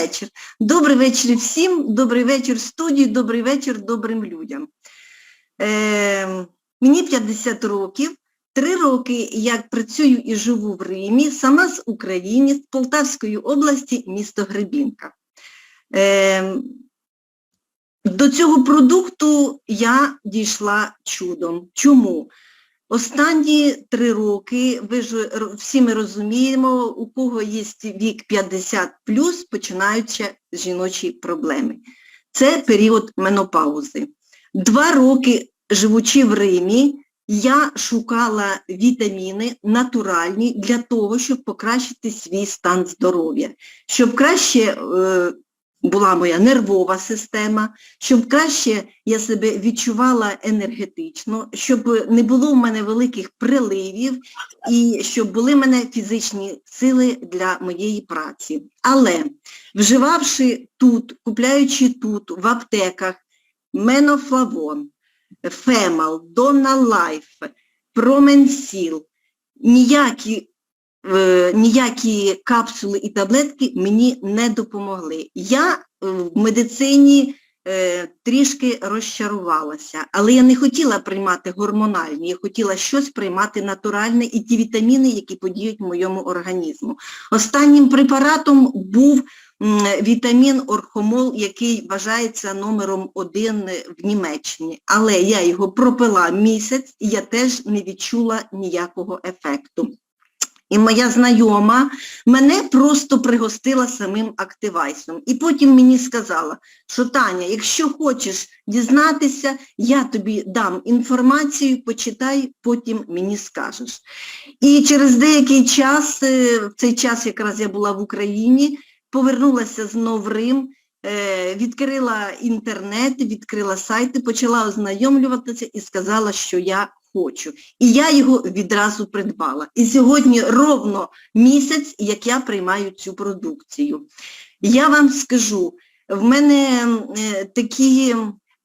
вечір. Добрий вечір всім, добрий вечір студії, добрий вечір добрим людям. Е, мені 50 років, три роки як працюю і живу в Римі, сама з України, з Полтавської області, місто Гребінка. Е, до цього продукту я дійшла чудом. Чому? Останні три роки, ви ж всі ми розуміємо, у кого є вік 50 починаються жіночі проблеми. Це період менопаузи. Два роки, живучи в Римі, я шукала вітаміни натуральні для того, щоб покращити свій стан здоров'я, щоб краще е, була моя нервова система, щоб краще я себе відчувала енергетично, щоб не було в мене великих приливів і щоб були в мене фізичні сили для моєї праці. Але вживавши тут, купляючи тут, в аптеках, менофлавон, фемал, Донна Лайф, променсіл, ніякі е, ніякі капсули і таблетки мені не допомогли. Я е, в медицині е, трішки розчарувалася, але я не хотіла приймати гормональні, я хотіла щось приймати натуральне і ті вітаміни, які подіють моєму організму. Останнім препаратом був вітамін орхомол, який вважається номером один в Німеччині. Але я його пропила місяць і я теж не відчула ніякого ефекту. І моя знайома мене просто пригостила самим активайсом. І потім мені сказала, що Таня, якщо хочеш дізнатися, я тобі дам інформацію, почитай, потім мені скажеш. І через деякий час, е, в цей час якраз я була в Україні, повернулася знов в Рим, е, відкрила інтернет, відкрила сайти, почала ознайомлюватися і сказала, що я хочу. І я його відразу придбала. І сьогодні ровно місяць, як я приймаю цю продукцію. Я вам скажу, в мене е, такі,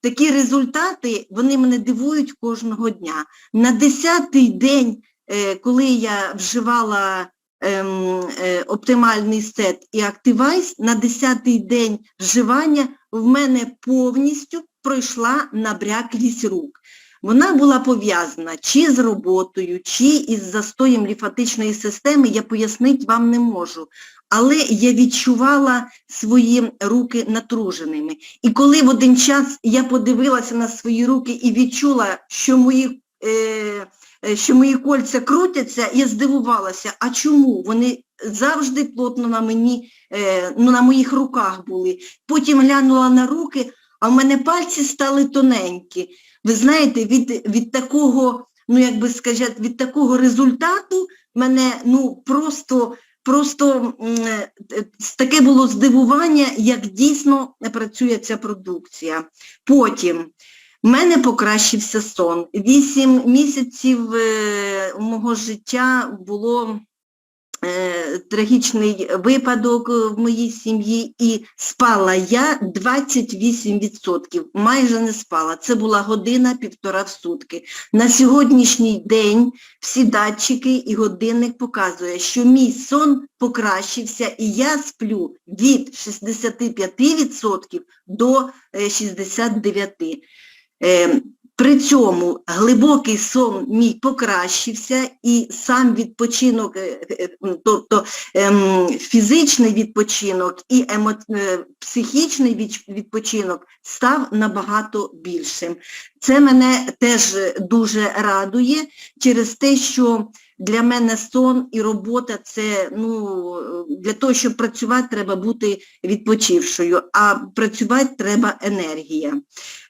такі результати, вони мене дивують кожного дня. На 10-й день, е, коли я вживала ем, е, оптимальний сет і активайс, на 10-й день вживання в мене повністю пройшла набряклість рук. Вона була пов'язана чи з роботою, чи із застоєм лімфатичної системи, я пояснити вам не можу. Але я відчувала свої руки натруженими. І коли в один час я подивилася на свої руки і відчула, що мої, е, е, що мої кольця крутяться, я здивувалася, а чому? Вони завжди плотно на мені, е, ну, на моїх руках були. Потім глянула на руки, а в мене пальці стали тоненькі. Ви знаєте, від, від такого, ну як би сказати, від такого результату мене ну просто, просто е, таке було здивування, як дійсно працює ця продукція. Потім в мене покращився сон. Вісім місяців е, мого життя було трагічний випадок в моїй сім'ї і спала я 28%, майже не спала. Це була година-півтора в сутки. На сьогоднішній день всі датчики і годинник показує, що мій сон покращився і я сплю від 65% до е, 69%. Е, При цьому глибокий сон мій покращився і сам відпочинок, е, е, тобто ем, фізичний відпочинок і е, психічний відпочинок став набагато більшим. Це мене теж дуже радує через те, що для мене сон і робота це, ну, для того, щоб працювати, треба бути відпочившою, а працювати треба енергія.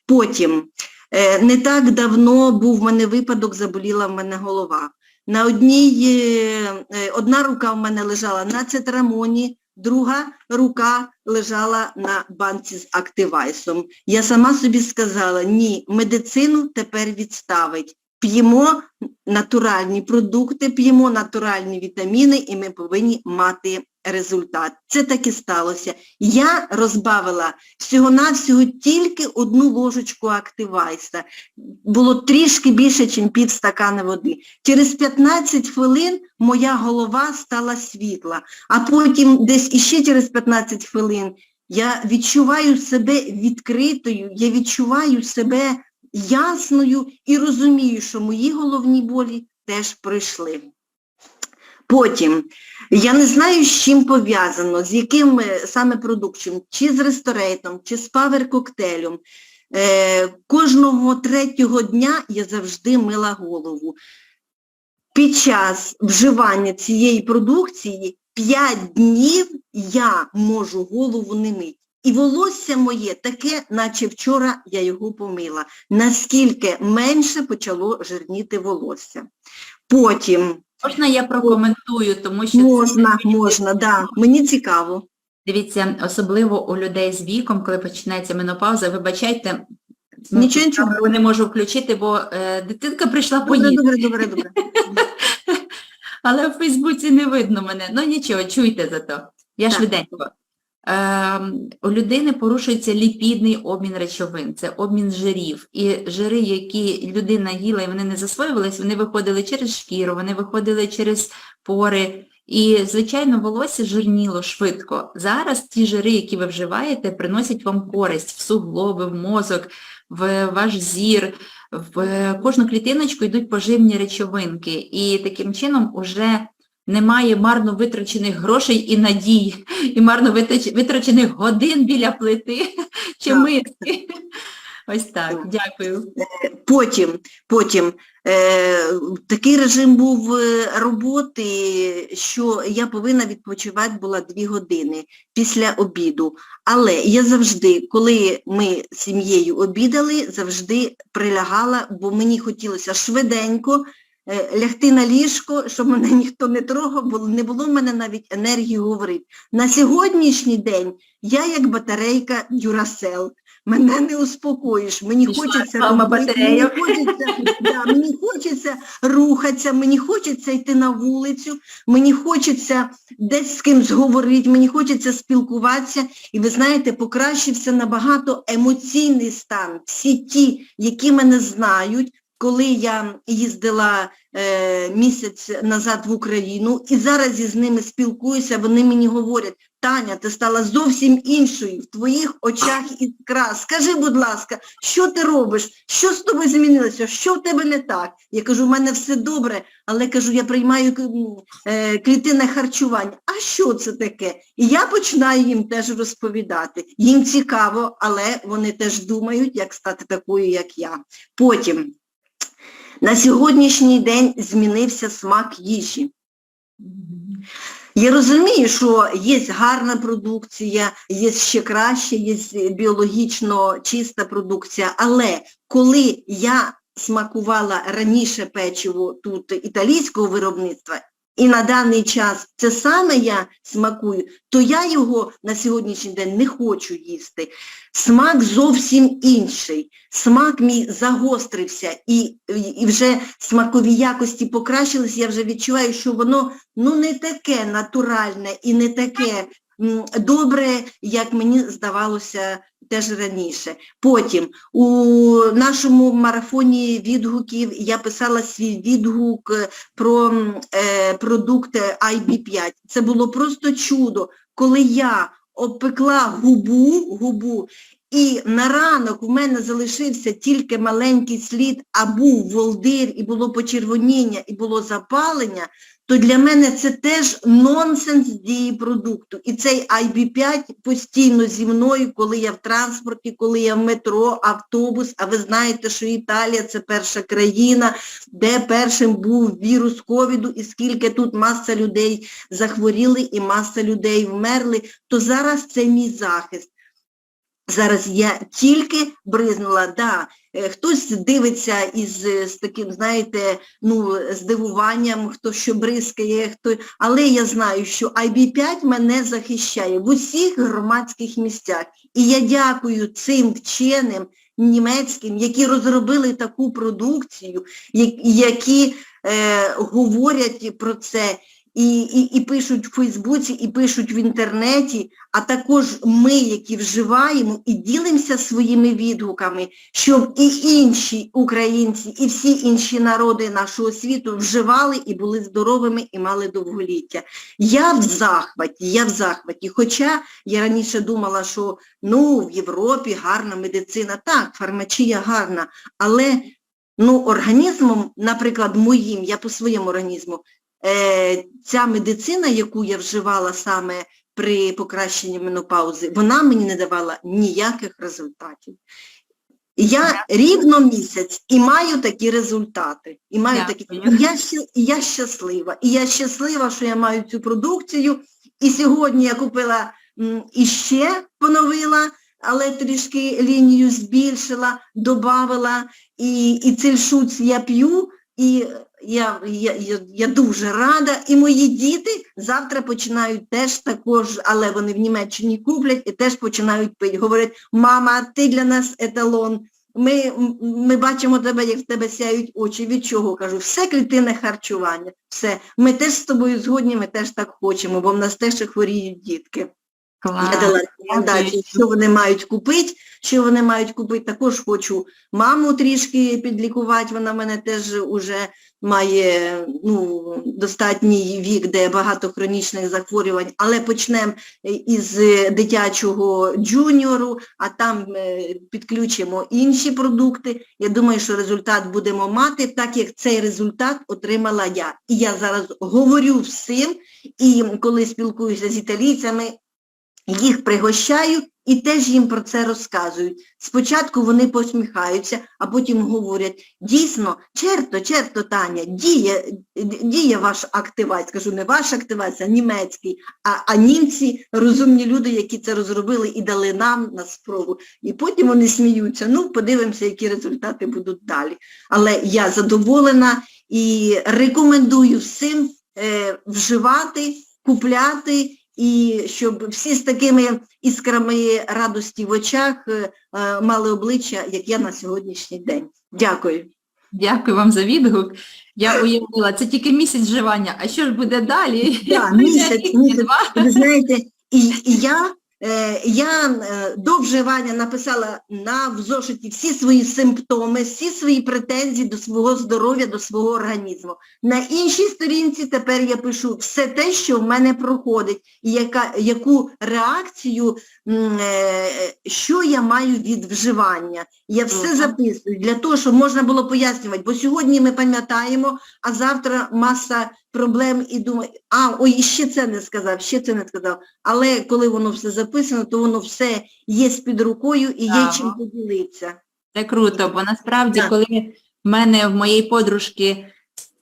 Потім, е, не так давно був в мене випадок, заболіла в мене голова. На одній, е, е, одна рука в мене лежала на цитрамоні, друга рука лежала на банці з активайсом. Я сама собі сказала, ні, медицину тепер відставить. п'ємо натуральні продукти, п'ємо натуральні вітаміни, і ми повинні мати результат. Це так і сталося. Я розбавила всього-навсього тільки одну ложечку активайса. Було трішки більше, ніж пів стакана води. Через 15 хвилин моя голова стала світла, а потім десь іще через 15 хвилин я відчуваю себе відкритою, я відчуваю себе ясною і розумію, що мої головні болі теж пройшли. Потім, я не знаю, з чим пов'язано, з яким е, саме продуктом, чи з ресторейтом, чи з павер-коктейлем. Е, кожного третього дня я завжди мила голову. Під час вживання цієї продукції 5 днів я можу голову не мити. І волосся моє таке, наче вчора я його помила. Наскільки менше почало жирніти волосся. Потім Можна я прокоментую, тому що можна, це можна, да. Мені цікаво. Дивіться, особливо у людей з віком, коли починається менопауза, вибачайте, ну, Нічого, нічого. не можу включити, бо е, дитинка прийшла поїсти, добре, добре, добре. але в Фейсбуці не видно мене. Ну нічого, чуйте зато. Я Так. швиденько. Е, у людини порушується ліпідний обмін речовин, це обмін жирів. І жири, які людина їла і вони не засвоювались, вони виходили через шкіру, вони виходили через пори. І, звичайно, волосся жирніло швидко. Зараз ті жири, які ви вживаєте, приносять вам користь в суглоби, в мозок, в ваш зір, в кожну клітиночку йдуть поживні речовинки. І таким чином уже немає марно витрачених грошей і надій, і марно витрачених годин біля плити чи Так. миски. Ось так, дякую. Потім, потім е, такий режим був е, роботи, що я повинна відпочивати була дві години після обіду. Але я завжди, коли ми з сім'єю обідали, завжди прилягала, бо мені хотілося швиденько е, лягти на ліжко, щоб мене ніхто не трогав, бо не було в мене навіть енергії говорити. На сьогоднішній день я як батарейка Дюрасел. Мене не успокоїш, мені Пішла хочеться робити, мені хочеться, да, мені хочеться рухатися, мені хочеться йти на вулицю, мені хочеться десь з кимсь говорити, мені хочеться спілкуватися. І ви знаєте, покращився набагато емоційний стан. Всі ті, які мене знають, коли я їздила е, місяць назад в Україну і зараз із ними спілкуюся, вони мені говорять, Таня, ти стала зовсім іншою, в твоїх очах іскра. Скажи, будь ласка, що ти робиш? Що з тобою змінилося? Що в тебе не так? Я кажу, в мене все добре, але кажу, я приймаю е, клітинне харчування. А що це таке? І я починаю їм теж розповідати. Їм цікаво, але вони теж думають, як стати такою, як я. Потім, на сьогоднішній день змінився смак їжі. Я розумію, що є гарна продукція, є ще краще, є біологічно чиста продукція, але коли я смакувала раніше печиво тут італійського виробництва, і на даний час це саме я смакую, то я його на сьогоднішній день не хочу їсти. Смак зовсім інший. Смак мій загострився і, і вже смакові якості покращились, я вже відчуваю, що воно ну не таке натуральне і не таке добре, як мені здавалося теж раніше. Потім у нашому марафоні відгуків я писала свій відгук е, про е, продукт IB5. Це було просто чудо, коли я обпекла губу, губу і на ранок у мене залишився тільки маленький слід, а був волдир, і було почервоніння, і було запалення, то для мене це теж нонсенс дії продукту. І цей IB5 постійно зі мною, коли я в транспорті, коли я в метро, автобус, а ви знаєте, що Італія це перша країна, де першим був вірус ковіду, і скільки тут маса людей захворіли і маса людей вмерли, то зараз це мій захист. Зараз я тільки бризнула, да, Хтось дивиться із е, з таким, знаєте, ну, здивуванням, хто що бризкає, хто. Але я знаю, що IB5 мене захищає в усіх громадських місцях. І я дякую цим вченим німецьким, які розробили таку продукцію, які е, говорять про це. І, і, і пишуть в Фейсбуці, і пишуть в інтернеті, а також ми, які вживаємо і ділимося своїми відгуками, щоб і інші українці, і всі інші народи нашого світу вживали і були здоровими і мали довголіття. Я в захваті, я в захваті. Хоча я раніше думала, що ну, в Європі гарна медицина, так, фармачія гарна, але ну, організмом, наприклад, моїм, я по своєму організму, ця медицина, яку я вживала саме при покращенні менопаузи, вона мені не давала ніяких результатів. Я рівно місяць і маю такі результати. І маю такі. І я, і я щаслива. І я щаслива, що я маю цю продукцію. І сьогодні я купила м, іще поновила, але трішки лінію збільшила, додавала. І, і цей шуц я п'ю, і я, я, я, дуже рада. І мої діти завтра починають теж також, але вони в Німеччині куплять і теж починають пити. Говорять, мама, ти для нас еталон. Ми, ми бачимо тебе, як в тебе сяють очі. Від чого? Кажу, все клітинне харчування. Все. Ми теж з тобою згодні, ми теж так хочемо, бо в нас теж хворіють дітки. Клас. Я дала рекомендації, що вони мають купити, що вони мають купити. Також хочу маму трішки підлікувати, вона в мене теж уже має ну, достатній вік, де багато хронічних захворювань, але почнемо із дитячого джуніору, а там е, підключимо інші продукти. Я думаю, що результат будемо мати, так як цей результат отримала я. І я зараз говорю всім, і коли спілкуюся з італійцями, їх пригощаю і теж їм про це розказують. Спочатку вони посміхаються, а потім говорять, дійсно, черто, черто, Таня, діє, діє ваш активація. Скажу, не ваш активація, а німецький, а, а німці розумні люди, які це розробили і дали нам на спробу. І потім вони сміються, ну, подивимося, які результати будуть далі. Але я задоволена і рекомендую всім е, вживати, купляти і щоб всі з такими іскрами радості в очах е, е, мали обличчя, як я на сьогоднішній день. Дякую. Дякую вам за відгук. Я уявила, це тільки місяць вживання, а що ж буде далі? Да, місяць, місяць. Ви знаєте, і, і я, я е, до вживання написала на в зошиті всі свої симптоми, всі свої претензії до свого здоров'я, до свого організму. На іншій сторінці тепер я пишу все те, що в мене проходить, і яка, яку реакцію, е, що я маю від вживання. Я все записую для того, щоб можна було пояснювати, бо сьогодні ми пам'ятаємо, а завтра маса проблем і думаю, а, ой, ще це не сказав, ще це не сказав. Але коли воно все записано, то воно все є під рукою і є чим поділитися. Це круто, бо насправді, коли в мене в моєї подружки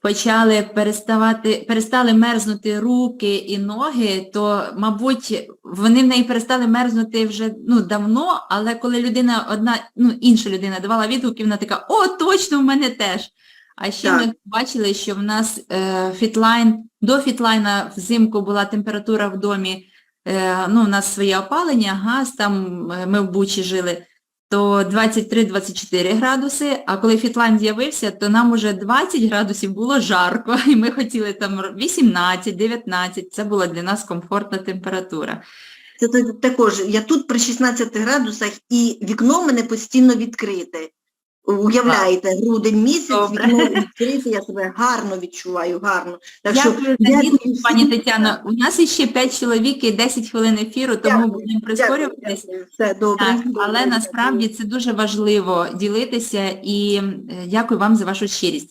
почали переставати, перестали мерзнути руки і ноги, то, мабуть, вони в неї перестали мерзнути вже ну, давно, але коли людина, одна, ну, інша людина давала відгуки, вона така, о, точно, в мене теж. А ще Так. ми бачили, що в нас е, фітлайн, до фітлайна взимку була температура в домі, е, ну, у нас своє опалення, газ, там е, ми в Бучі жили, то 23-24 градуси, а коли Фітланд з'явився, то нам уже 20 градусів було жарко, і ми хотіли там 18-19, це була для нас комфортна температура. Це також, я тут при 16 градусах і вікно в мене постійно відкрите. Уявляєте, грудень місяць, Добре. відкрити, я себе гарно відчуваю, гарно. Так що Дякую за дякую відповідь, пані всім. Тетяно. У нас іще 5 чоловік і 10 хвилин ефіру, тому Дякую, будемо прискорюватись. дякую. Все добре. Так, добре, але дякую. насправді це дуже важливо ділитися і е, дякую вам за вашу щирість.